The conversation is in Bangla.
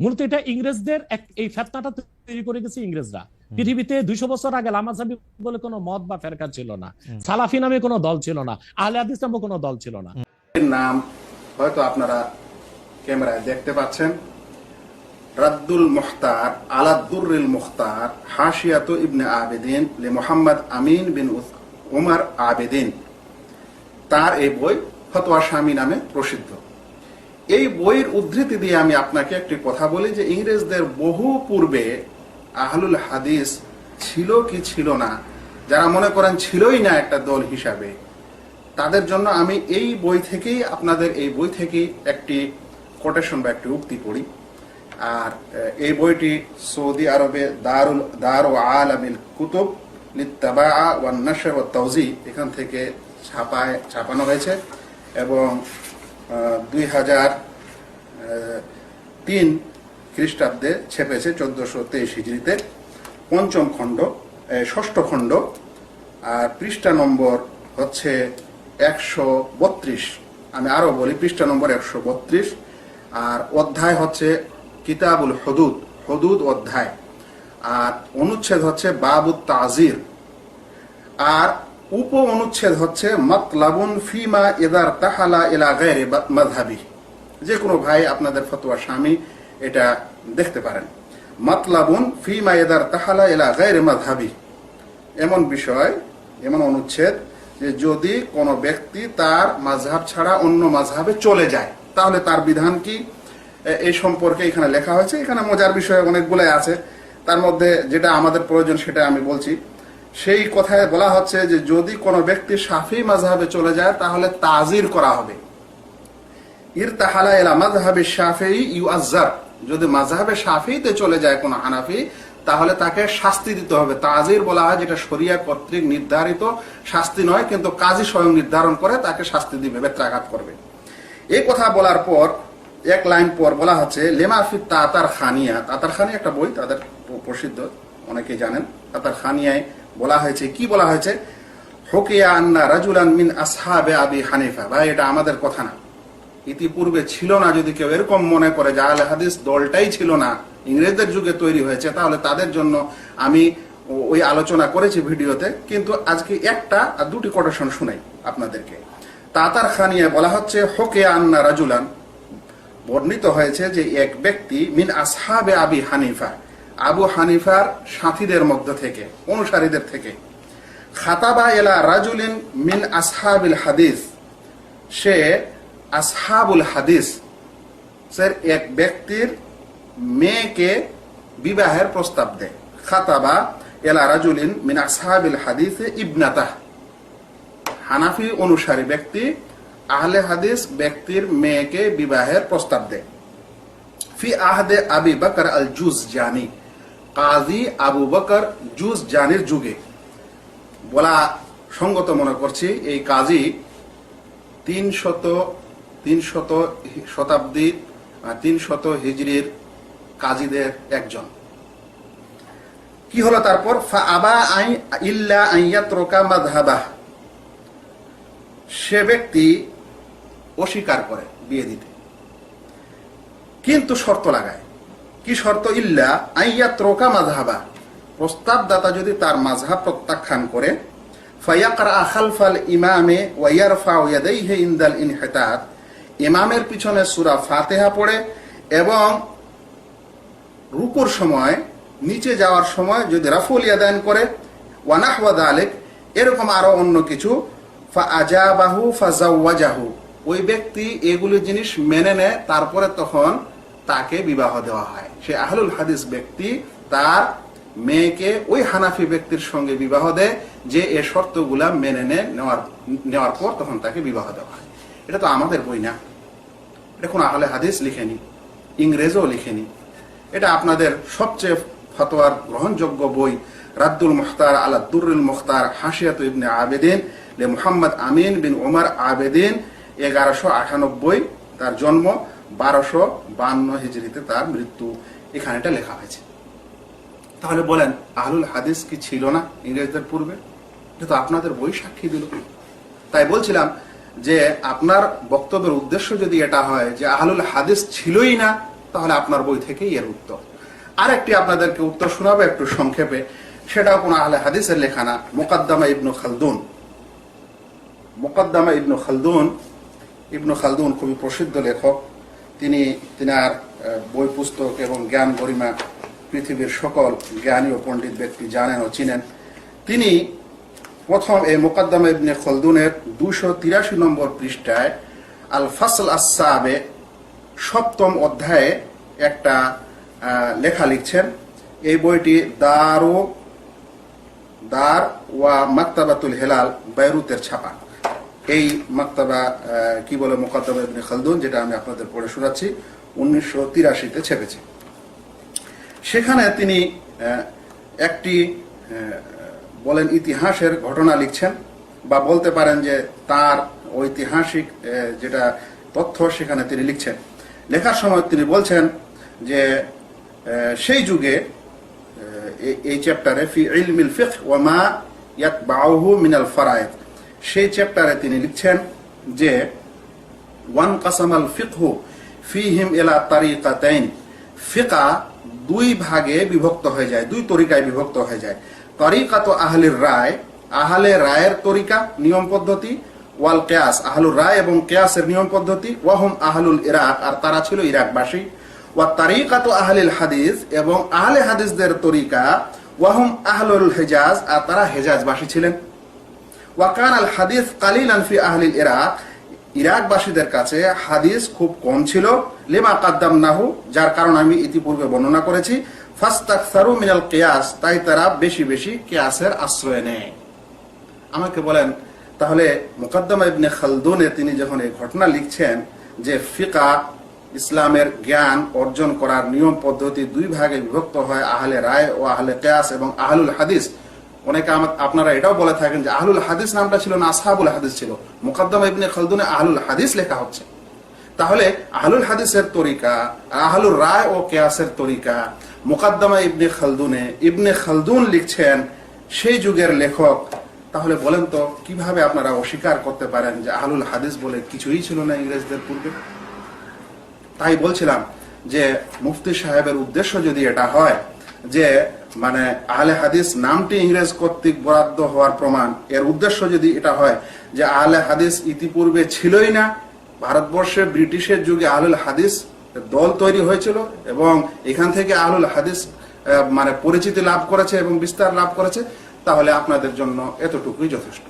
মূলত এটা ইংরেজদের এক- এই ফেতনাটা তৈরি করে গেছে ইংরেজরা। পৃথিবীতে দুইশো বছর আগে লামাজাবি বলে কোনো মত বা ফেরকা ছিল না। সালাফি নামে কোনো দল ছিল না। আহলে হাদিস নামে কোনো দল ছিল না। নাম হয়তো আপনারা ক্যামেরায় দেখতে পাচ্ছেন। রাদ্দুল মুখতার আলাদুরুল মুখতার হাশিয়াতু ইবনে আবেদিন লে মোহাম্মদ আমিন বিন উমার আবেদিন। তার এই বই ফতোয়া স্বামী নামে প্রসিদ্ধ। এই বইয়ের উদ্ধৃতি দিয়ে আমি আপনাকে একটি কথা বলি যে ইংরেজদের বহু পূর্বে আহলুল হাদিস ছিল কি ছিল না, যারা মনে করেন ছিলই না একটা দল হিসাবে, তাদের জন্য আমি এই বই থেকেই, আপনাদের এই বই থেকেই একটি কোটেশন বা একটি উক্তি পড়ি। আর এই বইটি সৌদি আরবে দারুল, দার ও আল আমিল কুতুব লিত্তাবা ওয়ান নাশর ওয়া তাওজি এখান থেকে ছাপায়, ছাপানো হয়েছে এবং দুই হাজার তিন খ্রিস্টাব্দে ছেপেছে চোদ্দশো তেইশ হিজড়িতে। পঞ্চম খণ্ড ষষ্ঠ খণ্ড, আর পৃষ্ঠা নম্বর হচ্ছে একশো বত্রিশ। আমি আরও বলি, পৃষ্ঠা নম্বর একশো বত্রিশ। আর অধ্যায় হচ্ছে কিতাবুল হদুদ হদুদ অধ্যায়। আর অনুচ্ছেদ হচ্ছে বাবুত তাজির। আর উপ অনুচ্ছেদ হচ্ছে, মতলাবুন ফিমা এদার তাহালা ইলা গায়রে মাধাবি যে কোনো ভাই, আপনাদের ফতোয়া স্বামী এটা দেখতে পারেন। মতলাবুন ফিমা এদার তাহালা ইলা গায়রে মাযহাবি। এমন বিষয়, এমন অনুচ্ছেদ যে যদি কোনো ব্যক্তি তার মাঝহাব ছাড়া অন্য মাঝহাবে চলে যায়, তাহলে তার বিধান কি? এই সম্পর্কে এখানে লেখা হয়েছে। এখানে মজার বিষয় অনেকগুলাই আছে। তার মধ্যে যেটা আমাদের প্রয়োজন সেটা আমি বলছি। সেই কথায় বলা হচ্ছে যে যদি কোনো ব্যক্তি সাফি মাঝহাবে চলে যায়, তাহলে তাজির করা হবে। ইরতাহালা এলা মাযহাবে শাফিঈ ইউআজ্জার। যদি মাযহাবে শাফিতে চলে যায় কোন হানাফি, তাহলে তাকে শাস্তি দিতে হবে। তাজির বলা হয় যেটা শরিয়া কর্তৃক নির্ধারিত শাস্তি নয়, কিন্তু কাজী স্বয়ং নির্ধারণ করে তাকে শাস্তি দিবে, বেত্রাঘাত করবে। এই কথা বলার পর, এক লাইন পর বলা হচ্ছে লেমাফি তাতার খানিয়া তাতার খানিয়া একটা বই, তাদের প্রসিদ্ধ, অনেকেই জানেন। তাতার খানিয়ায় বলা হয়েছে, কি বলা হয়েছে? হকিয়া আন্না রাজুলান মিন আসহাবে আবি হানিফা। ভাই, এটা আমাদের কথা না। ইতিপূর্বে ছিল না যদি কেউ এরকম মনে করে যে আল হাদিস দলটাই ছিল না, ইংরেজদের যুগে তৈরি হয়েছে, তাহলে তাদের জন্য আমি ওই আলোচনা করেছি ভিডিওতে, কিন্তু আজকে একটা আর দুটি কোটেশন শুনাই আপনাদেরকে। তাতার খানিয়া বলা হচ্ছে হকে আন্না রাজুলান। বর্ণিত হয়েছে যে এক ব্যক্তি মিন আসহাবে আবি হানিফা আবু হানিফার সাথীদের মধ্য থেকে, অনুসারীদের থেকে। খাতাবা এলা রাজুলিন মিন আসহাবিল হাদিস। সে আসহাবুল হাদিস স্যার এক ব্যক্তির মেয়েকে বিবাহের প্রস্তাব দেয়। খাতাবা এলা রাজুলিন মিন আসহাবিল হাদিস ইবনাতাহ। হানাফি অনুসারী ব্যক্তি, আহলে হাদিস ব্যক্তির মেয়েকে বিবাহের প্রস্তাব দেয়। ফি আহদে আবি বকর আল জুজ জানি কাজী আবু বকর জুজ জানির যুগে। বলা সঙ্গত মনে করছি, এই কাজী তিন শত তিন শত শতাব্দী তিন শত হিজড়ির কাজীদের একজন। কি হলো তারপর? আবা ইল্লা সে ব্যক্তি অস্বীকার করে বিয়ে দিতে। কিন্তু শর্ত লাগায়। কি শর্ত? ইল্লা আইয়াত্রকা মাযহাবা। প্রস্তাবদাতা যদি তার মাযহাব প্রত্যাখ্যান করে, ফায়াকরা খালফাল ইমামে ওয়াইয়ারফা ইয়াদাইহি ইনদাল ইনহিতাত। ইমামের পিছনে সূরা ফাতিহা পড়ে এবং রুকুর সময়, নিচে যাওয়ার সময় যদি রাফুল ইয়াদান করে ওয়ানাহওয়া দালিক, এরকম আরও অন্য কিছু, ফা আজাবাহু ফাজাওয়াজাহু ওই ব্যক্তি এগুলি জিনিস মেনে নেয়, তারপরে তখন তাকে বিবাহ দেওয়া হয়। সে আহলুল হাদিস ব্যক্তি, তার মেয়েকে ওই হানাফি ব্যক্তির সঙ্গে বিবাহ দেয়, যে এ শর্তগুলা মেনে নেওয়ার নেওয়ার পর তখন তাকে বিবাহ দেওয়া হয়। এটা তো আমাদের বই না। এটা কোনো আহলে হাদিস লিখেনি, ইংরেজও লিখেনি। এটা আপনাদের সবচেয়ে ফতোয়ার গ্রহণযোগ্য বই, রাদ্দুল মুখতার আলা দুরুল মুখতার হাসিয়াত ইবনে আবেদিন লে মুহাম্মদ আমিন বিন ওমর আবেদিন, এগারোশো আটানব্বই, তার জন্ম। বারোশো বান্ন হিজড়িতে তার মৃত্যু এখানে এটা লেখা হয়েছে। তাহলে বলেন, আহলুল হাদিস কি ছিল না ইংরেজদের পূর্বে? এটা তো আপনাদের বই সাক্ষী দিল। তাই বলছিলাম যে আপনার বক্তব্যের উদ্দেশ্য যদি এটা হয় যে আহলুল হাদিস ছিলই না, তাহলে আপনার বই থেকেই এর উত্তর। আর একটি আপনাদেরকে উত্তর শোনাবো একটু সংক্ষেপে, সেটাও কোনো আহলে হাদিসের লেখা না। মোকাদ্দামা ইবনু খালদুন। মোকাদ্দামা ইবনু খালদুন ইবনু খালদুন খুবই প্রসিদ্ধ লেখক। তিনি তিনার বই, পুস্তক এবং জ্ঞান গরিমা পৃথিবীর সকল জ্ঞানী ও পণ্ডিত ব্যক্তি জানেন ও চিনেন। তিনি প্রথম এই মোকাদ্দামা ইবনে খলদুনের দুশো তিরাশি নম্বর পৃষ্ঠায় আল ফাসল আসাবে সপ্তম অধ্যায়ে একটা লেখা লিখছেন। এই বইটি দারো, দার ওয়া মাক্তাবাতুল হেলাল, বাইরুতের ছাপা। এই মাক্তাবা কি বলে মোকাদ্দমা ইবনে খালদুন, যেটা আমি আপনাদের পড়ে শোনাচ্ছি, উনিশশো তিরাশিতে ছেপেছে। সেখানে তিনি একটি বলেন ইতিহাসের ঘটনা লিখছেন, বা বলতে পারেন যে তার ঐতিহাসিক যেটা তথ্য সেখানে তিনি লিখছেন। লেখার সময় তিনি বলছেন যে সেই যুগে এই- এই চ্যাপ্টারে ফি ইলমিল ফিক ওয়া মা ইয়াতবাউহু মিনাল ফারায়েদ। সেই চ্যাপ্টারে তিনি লিখছেন যে, ওয়ান কাসামাল ফিকহু ফিহিম ইলা তারিকাতাইন। ফিকা দুই ভাগে বিভক্ত হয়ে যায়, দুই তরিকায় বিভক্ত হয়ে যায়। তরিকাত আহলির রায়, আহলে রায়ের তরিকা, নিয়ম পদ্ধতি, ওয়াল কেয়াস, আহলুর রায় এবং কেয়াসের নিয়ম পদ্ধতি, ওয়াহম আহলুল ইরাক, আর তারা ছিল ইরাকবাসী। ওয়া তারিকাত আহলিল হাদিস এবং আহলে হাদিসদের তরিকা, ওয়াহম আহলুল হেজাজ, আর তারা হেজাজবাসী ছিলেন। ওয়াকান আল হাদিস কালিলান ফি আহলিল ইরাক। ইরাকবাসীদের কাছে হাদিস খুব কম ছিল। লিমা কাদ্দাম নাহু যার কারণ আমি ইতিপূর্বে বর্ণনা করেছি। ফাস্তাকসারু মিনাল কিয়াস, তাই তারা বেশি বেশি কিয়াসের আশ্রয় নেয়। আমাকে বলেন, তাহলে মুকদ্দমা ইবনে খালদুনে তিনি যখন এই ঘটনা লিখছেন যে ফিকা, ইসলামের জ্ঞান অর্জন করার নিয়ম পদ্ধতি দুই ভাগে বিভক্ত হয়, আহলে রায় ও আহলে কেয়াস এবং আহলুল হাদিস। অনেকে আপনারা এটাও বলে থাকেন যে আহলুল হাদিস নামটা ছিল না, আসহাবুল হাদিস ছিল। মুকদ্দমা ইবনে খালদুনে আহলুল হাদিস লেখা হচ্ছে। তাহলে আহলুল হাদিসের তরিকা, আহলুর রায় ও কেয়াসের তরিকা, মুকাদ্দমা ইবনে খালদুনে ইবনে খালদুন লিখছেন সেই যুগের লেখক। তাহলে বলেন তো, কীভাবে আপনারা অস্বীকার করতে পারেন যে আহলুল হাদিস বলে কিছুই ছিল না ইংরেজদের পূর্বে? তাই বলছিলাম যে মুফতি সাহেবের উদ্দেশ্য যদি এটা হয়, যে মানে আহলে হাদিস নামটি ইংরেজ কর্তৃক বরাদ্দ হওয়ার প্রমাণ। এর উদ্দেশ্য যদি এটা হয় যে আহলে হাদিস ইতিপূর্বে ছিলই না, ভারতবর্ষে ব্রিটিশের যুগে আহলুল হাদিস দল তৈরি হয়েছিল এবং এখান থেকে আহলুল হাদিস মানে পরিচিতি লাভ করেছে এবং বিস্তার লাভ করেছে, তাহলে আপনাদের জন্য এতটুকুই যথেষ্ট।